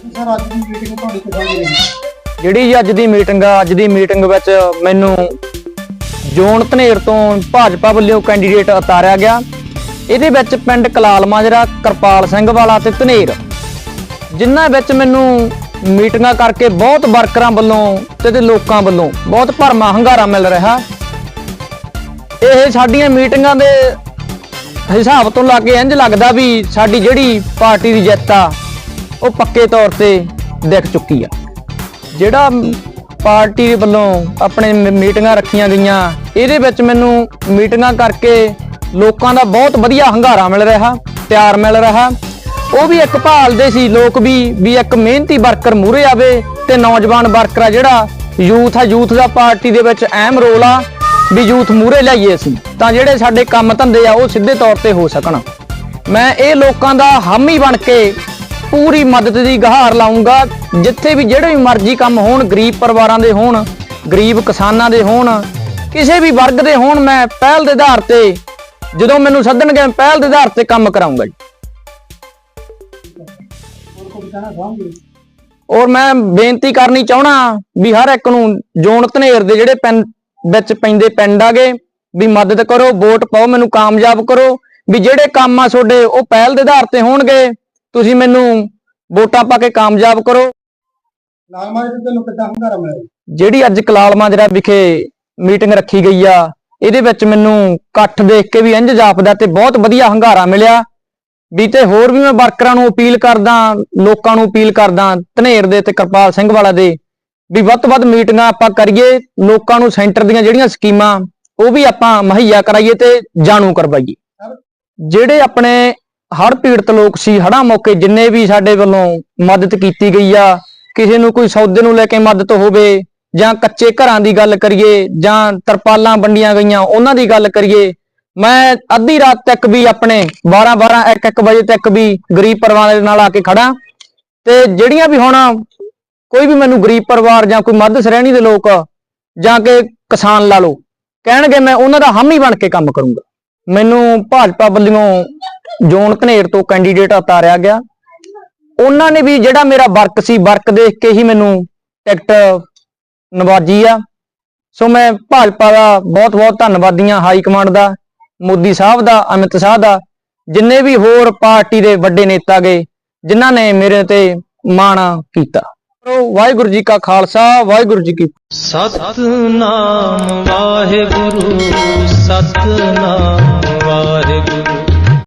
ਅੱਜ ਦੀ ਮੀਟਿੰਗ ਤੁਹਾਡੀ ਕਿੱਦਾਂ ਦੀ ਰਹੀ? ਜਿਹੜੀ ਜੀ ਅੱਜ ਦੀ ਮੀਟਿੰਗ ਆ, ਅੱਜ ਦੀ ਮੀਟਿੰਗ ਵਿੱਚ ਮੈਨੂੰ ਜੋਨ ਧਨੇਰ ਤੋਂ ਭਾਜਪਾ ਵੱਲੋਂ ਕੈਂਡੀਡੇਟ ਉਤਾਰਿਆ ਗਿਆ। ਇਹਦੇ ਵਿੱਚ ਪਿੰਡ ਕਲਾਲ ਮਾਜਰਾ, ਕਿਰਪਾਲ ਸਿੰਘ ਵਾਲਾ ਤੇ ਧਨੇਰ। ਜਿਨ੍ਹਾਂ ਵਿੱਚ ਮੈਨੂੰ ਮੀਟਿੰਗਾਂ ਕਰਕੇ ਬਹੁਤ ਵਰਕਰਾਂ ਵੱਲੋਂ ਤੇ ਤੇ ਲੋਕਾਂ ਵੱਲੋਂ ਬਹੁਤ ਭਰਮਾ ਹੰਗਾਰਾ ਮਿਲ ਰਿਹਾ। ਇਹ ਸਾਡੀਆਂ ਮੀਟਿੰਗਾਂ ਦੇ ਹਿਸਾਬ ਤੋਂ ਲਾ ਕੇ ਇੰਜ ਲੱਗਦਾ ਵੀ ਸਾਡੀ ਜਿਹੜੀ ਪਾਰਟੀ ਦੀ ਜਿੱਤ ਆ ਉਹ ਪੱਕੇ ਤੌਰ ਤੇ ਦਿਖ ਚੁੱਕੀ ਆ। ਜਿਹੜਾ ਪਾਰਟੀ ਦੇ ਵੱਲੋਂ ਆਪਣੇ ਮ- ਮੀਟਿੰਗਾਂ ਰੱਖੀਆਂ ਗਈਆਂ, ਇਹਦੇ ਵਿੱਚ ਮੈਨੂੰ ਮੀਟਿੰਗਾਂ ਕਰਕੇ ਲੋਕਾਂ ਦਾ ਬਹੁਤ ਵਧੀਆ ਹੰਗਾਰਾ ਮਿਲ ਰਿਹਾ, ਪਿਆਰ ਮਿਲ ਰਿਹਾ। ਉਹ ਵੀ ਇੱਕ ਭਾਲਦੇ ਸੀ ਲੋਕ ਵੀ ਵੀ ਇੱਕ ਮਿਹਨਤੀ ਵਰਕਰ ਮੂਰੇ ਆਵੇ ਤੇ ਨੌਜਵਾਨ ਵਰਕਰ ਆ ਜਿਹੜਾ ਯੂਥ ਆ, ਯੂਥ ਦਾ ਪਾਰਟੀ ਦੇ ਵਿੱਚ ਅਹਿਮ ਰੋਲ ਆ, ਵੀ ਯੂਥ ਮੂਰੇ ਲਿਆਈਏ ਅਸੀਂ, ਤਾਂ ਜਿਹੜੇ ਸਾਡੇ ਕੰਮ ਧੰਦੇ ਆ ਉਹ ਸਿੱਧੇ ਤੌਰ ਤੇ ਹੋ ਸਕਣ। ਮੈਂ ਇਹ ਲੋਕਾਂ ਦਾ ਹਾਮੀ ਬਣ ਕੇ ਪੂਰੀ ਮਦਦ ਦੀ ਗਹਾਰ ਲਾਉਂਗਾ ਜਿੱਥੇ ਵੀ ਜਿਹੜੇ ਵੀ ਮਰਜ਼ੀ ਕੰਮ ਹੋਣ, ਗਰੀਬ ਪਰਿਵਾਰਾਂ ਦੇ ਹੋਣ, ਗਰੀਬ ਕਿਸਾਨਾਂ ਦੇ ਹੋਣ, ਕਿਸੇ ਵੀ ਵਰਗ ਦੇ ਹੋਣ, ਮੈਂ ਪਹਿਲ ਦੇ ਆਧਾਰ ਤੇ ਜਦੋਂ ਮੈਨੂੰ ਸੱਦਣਗੇ ਪਹਿਲ ਦੇ ਆਧਾਰ ਤੇ ਕੰਮ ਕਰਾਉਂਗਾ ਜੀ। ਔਰ ਮੈਂ ਬੇਨਤੀ ਕਰਨੀ ਚਾਹਣਾ ਵੀ ਹਰ ਇੱਕ ਨੂੰ ਜੋਨ ਧਨੇਰ ਦੇ ਜਿਹੜੇ ਪਿੰਡ ਵਿੱਚ ਪੈਂਦੇ ਪਿੰਡ ਆਗੇ ਵੀ ਮਦਦ ਕਰੋ, ਵੋਟ ਪਾਓ, ਮੈਨੂੰ ਕਾਮਯਾਬ ਕਰੋ, ਵੀ ਜਿਹੜੇ ਕੰਮ ਆ ਤੁਹਾਡੇ ਉਹ ਪਹਿਲ ਦੇ ਆਧਾਰ ਤੇ ਹੋਣਗੇ। ਤੁਸੀਂ ਮੈਨੂੰ ਵੋਟਾਂ ਪਾ ਕੇ ਕਾਮਯਾਬ ਕਰੋ। ਲਾਲ ਮਾਰੇ ਤੇ ਤੈਨੂੰ ਕਿੱਦਾਂ ਹੰਗਾਰਾ ਮਿਲਿਆ ਜਿਹੜੀ ਅੱਜ ਕਲਾਲ ਮਾਜਰਾ ਵਿਖੇ ਮੀਟਿੰਗ ਰੱਖੀ ਗਈ ਆ ਇਹਦੇ ਵਿੱਚ ਮੈਨੂੰ ਇਕੱਠ ਦੇਖ ਕੇ ਵੀ ਇੰਜ ਜਾਪਦਾ ਤੇ ਬਹੁਤ ਵਧੀਆ ਹੰਗਾਰਾ ਮਿਲਿਆ। ਵੀ ਤੇ ਹੋਰ ਵੀ ਮੈਂ ਵਰਕਰਾਂ ਨੂੰ ਅਪੀਲ ਕਰਦਾ ਲੋਕਾਂ ਨੂੰ ਅਪੀਲ ਕਰਦਾ ਧਨੇਰ ਦੇ ਤੇ ਕਿਰਪਾਲ ਸਿੰਘ ਵਾਲਾ ਦੇ ਵੀ ਵੱਧ ਤੋਂ ਵੱਧ ਮੀਟਿੰਗਾਂ ਆਪਾਂ ਕਰੀਏ ਲੋਕਾਂ ਨੂੰ ਸੈਂਟਰ ਦੀਆਂ ਜਿਹੜੀਆਂ ਸਕੀਮਾਂ ਉਹ ਵੀ ਆਪਾਂ ਮੁਹੱਈਆ ਕਰਾਈਏ ਤੇ ਜਾਣੂ ਕਰਵਾਈਏ। ਜਿਹੜੇ ਆਪਣੇ ਹੜ੍ਹ ਪੀੜਤ ਲੋਕ ਸੀ, ਹੜ੍ਹਾਂ ਮੌਕੇ ਜਿੰਨੇ ਵੀ ਸਾਡੇ ਵੱਲੋਂ ਮਦਦ ਕੀਤੀ ਗਈ ਆ, ਕਿਸੇ ਨੂੰ ਕੋਈ ਸੌਦੇ ਨੂੰ ਲੈ ਕੇ ਮਦਦ ਹੋਵੇ, ਜਾਂ ਕੱਚੇ ਘਰਾਂ ਦੀ ਗੱਲ ਕਰੀਏ, ਜਾਂ ਤਰਪਾਲਾਂ ਵੰਡੀਆਂ ਗਈਆਂ, ਉਹਨਾਂ ਦੀ ਗੱਲ ਕਰੀਏ, ਮੈਂ ਅੱਧੀ ਰਾਤ ਤੱਕ ਵੀ ਆਪਣੇ 12 12 1 1 ਵਜੇ ਤੱਕ ਵੀ ਗਰੀਬ ਪਰਿਵਾਰ ਦੇ ਨਾਲ ਆ ਕੇ ਖੜਾ ਤੇ ਜਿਹੜੀਆਂ ਵੀ ਹੁਣ ਕੋਈ ਵੀ ਮੈਨੂੰ ਗਰੀਬ ਪਰਿਵਾਰ ਜਾਂ ਕੋਈ ਮੱਧ ਸ਼੍ਰੇਣੀ ਦੇ ਲੋਕ, ਜਾਂ ਕਿ ਕਿਸਾਨ ਲਾ ਲਓ, ਕਹਿਣਗੇ ਮੈਂ ਉਹਨਾਂ ਦਾ ਹਾਮੀ ਬਣ ਕੇ ਕੰਮ ਕਰੂੰਗਾ। ਮੈਨੂੰ ਭਾਜਪਾ ਵੱਲੋਂ ਜੋਨ ਧਨੇਰ ਤੋਂ ਕੈਂਡੀਡੇਟ ਉਤਾਰਿਆ ਗਿਆ। ਉਹਨਾਂ ਨੇ ਵੀ ਜਿਹੜਾ ਮੇਰਾ ਵਰਕ ਸੀ, ਵਰਕ ਦੇਖ ਕੇ ਹੀ ਮੈਨੂੰ ਟਿਕਟ ਨਵਾਜੀ ਆ। ਸੋ ਮੈਂ ਭਾਜਪਾ ਦਾ ਬਹੁਤ ਬਹੁਤ ਧੰਨਵਾਦੀ ਹਾਂ, ਹਾਈ ਕਮਾਂਡ ਦਾ, ਮੋਦੀ ਸਾਹਿਬ ਦਾ, ਅਮਿਤ ਸ਼ਾਹ ਦਾ, ਜਿੰਨੇ ਵੀ ਹੋਰ ਪਾਰਟੀ ਦੇ ਵੱਡੇ ਨੇਤਾ ਗਏ, ਜਿਨ੍ਹਾਂ ਨੇ ਮੇਰੇ ਤੇ ਮਾਣ ਕੀਤਾ। ਵਾਹਿਗੁਰੂ ਜੀ ਕਾ ਖਾਲਸਾ ਵਾਹਿਗੁਰੂ ਜੀ ਕੀ ਸਤਨਾਮ ਵਾਹਿਗੁਰੂ ਸਤਨਾਮ